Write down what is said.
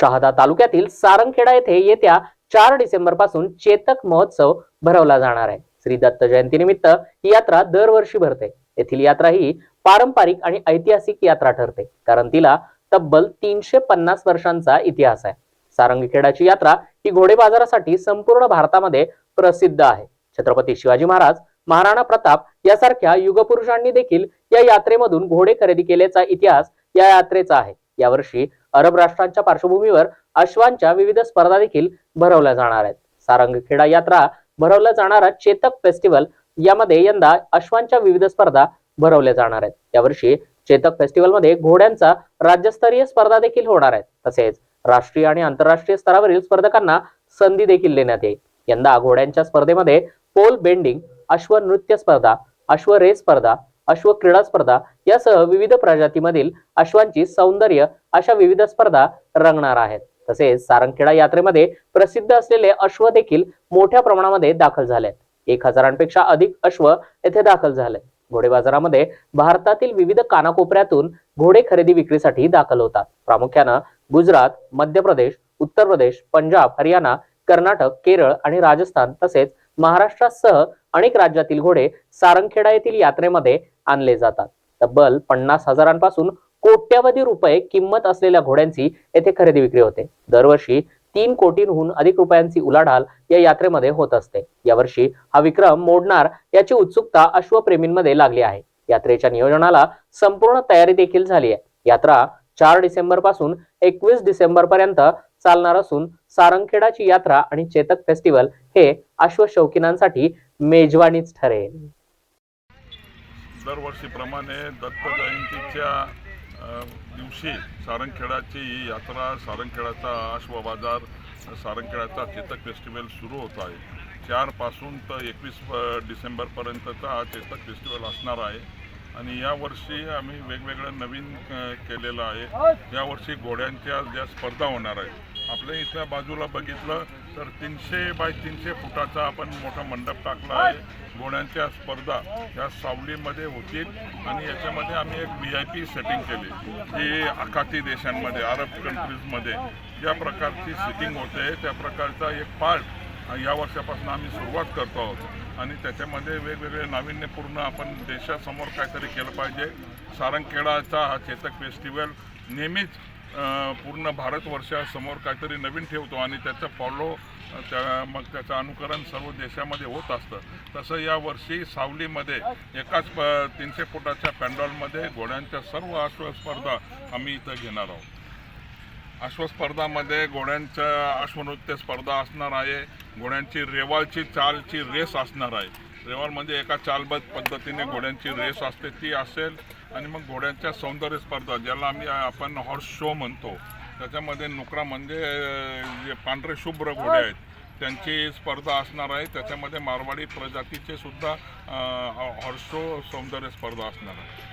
शहादा तालुक्यातील सारंगखेडा येथे येत्या चार डिसेंबरपासून चेतक महोत्सव भरवला जाणार आहे. श्री दत्त जयंतीनिमित्त ही यात्रा दरवर्षी भरते. येथील यात्रा ही पारंपरिक आणि ऐतिहासिक यात्रा ठरते. कारण तिला तब्बल तीनशे पन्नास वर्षांचा इतिहास आहे. सारंगखेडाची यात्रा ही घोडे बाजारासाठी संपूर्ण भारतामध्ये प्रसिद्ध आहे. छत्रपती शिवाजी महाराज महाराणा प्रताप यासारख्या युगपुरुषांनी देखील या यात्रेमधून घोडे खरेदी केल्याचा इतिहास या यात्रेचा आहे. यावर्षी अरब राष्ट्रांच्या पार्श्वभूमीवर अश्वांच्या विविध स्पर्धा देखील भरवल्या जाणार आहेत. सारंगखेडा यात्रा भरवला जाणारा चेतक फेस्टिवल यामध्ये यंदा अश्वांच्या विविध स्पर्धा भरवल्या जाणार आहेत. यावर्षी चेतक फेस्टिवलमध्ये घोड्यांचा राज्यस्तरीय स्पर्धा देखील होणार आहेत. तसेच राष्ट्रीय आणि आंतरराष्ट्रीय स्तरावरील स्पर्धकांना संधी देखील देण्यात येईल. यंदा घोड्यांच्या स्पर्धेमध्ये पोल बेंडिंग अश्व नृत्य स्पर्धा अश्व रेस स्पर्धा अश्व क्रीडा स्पर्धा यासह विविध प्रजातीमधील अश्वांची सौंदर्य अशा विविध स्पर्धा रंगणार आहेत. तसेच सारंगखेडा यात्रेमध्ये प्रसिद्ध असलेले अश्व देखील मोठ्या प्रमाणामध्ये दाखल झाले एक हजारांपेक्षा अधिक अश्व येथे दाखल झाले. घोडे बाजारामध्ये भारतातील विविध कानाकोपऱ्यातून घोडे खरेदी विक्रीसाठी दाखल होतात. प्रामुख्यानं गुजरात मध्य प्रदेश उत्तर प्रदेश पंजाब हरियाणा कर्नाटक केरळ आणि राजस्थान तसेच महाराष्ट्रासह अनेक राज्यातील घोडे सारंगखेडा येथील यात्रेमध्ये आणले जातात. तब्बल पन्नास हजारांपासून कोट्यवधी रुपये किंमत असलेल्या घोड्यांची येथे खरेदी विक्री होते. दरवर्षी तीन कोटींहून अधिक रुपयांची उलाढाल या यात्रेमध्ये होत असते. यावर्षी हा विक्रम मोडणार याची उत्सुकता अश्वप्रेमींमध्ये लागली आहे. यात्रेच्या नियोजनाला संपूर्ण तयारी देखील झाली आहे. यात्रा चार डिसेंबरपासून एकवीस डिसेंबर पर्यंत चालणार असून सारंगखेडाची यात्रा आणि चेतक फेस्टिवल हे अश्वशौकीनांसाठी मेजवानीच ठरेल. दरवर्षीप्रमाणे दत्त जयंतीच्या दिवशी सारंगखेडाची ही यात्रा सारंगखेडाचा अश्व बाजार सारंगखेडाचा चेतक फेस्टिवल सुरू होत आहे. चारपासून तर एकवीस डिसेंबरपर्यंतचा हा चेतक फेस्टिवल असणार आहे. आणि यावर्षी आम्ही वेगवेगळं नवीन केलेलं आहे. यावर्षी घोड्यांच्या ज्या स्पर्धा होणार आहेत आपल्या इथल्या बाजूला बघितलं तर तीनशे बाय तीनशे फुटाचा आपण मोठा मंडप टाकला आहे. घोड्यांच्या स्पर्धा या सावलीमध्ये होतील आणि याच्यामध्ये आम्ही एक व्ही आय पी सेटिंग केली. जी आखाती देशांमध्ये अरब कंट्रीजमध्ये ज्या प्रकारची सिटिंग होते त्या प्रकारचा एक पार्ट या वर्षापासून आम्ही सुरुवात करतो आहोत. आणि त्याच्यामध्ये वेगवेगळे नाविन्यपूर्ण आपण देशासमोर काहीतरी केलं पाहिजे. सारंगखेडाचा हा चेतक फेस्टिवल नेहमीच पूर्ण भारतवर्षासमोर काहीतरी नवीन ठेवतो आणि त्याचं फॉलो त्या मग त्याचं अनुकरण सर्व देशामध्ये होत असतं. तसं यावर्षी सावलीमध्ये एकाच प तीनशे फुटाच्या पॅन्डॉलमध्ये घोड्यांच्या सर्व अश्वस्पर्धा आम्ही इथं घेणार आहोत. अश्वस्पर्धामध्ये घोड्यांच्या अश्वनृत्य स्पर्धा असणार आहे. घोड्यांची रेवालची चालची रेस असणार आहे. रेवाल म्हणजे एका चालबद्ध पद्धतीने घोड्यांची रेस असते ती असेल आणि मग घोड्यांच्या सौंदर्य स्पर्धा ज्याला आम्ही आपण हॉर्स शो म्हणतो. त्याच्यामध्ये नुकरा म्हणजे जे पांढरे शुभ्र घोडे आहेत त्यांची स्पर्धा असणार आहे. त्याच्यामध्ये मारवाडी प्रजातीचे सुद्धा हॉर्स शो सौंदर्य स्पर्धा असणार आहे.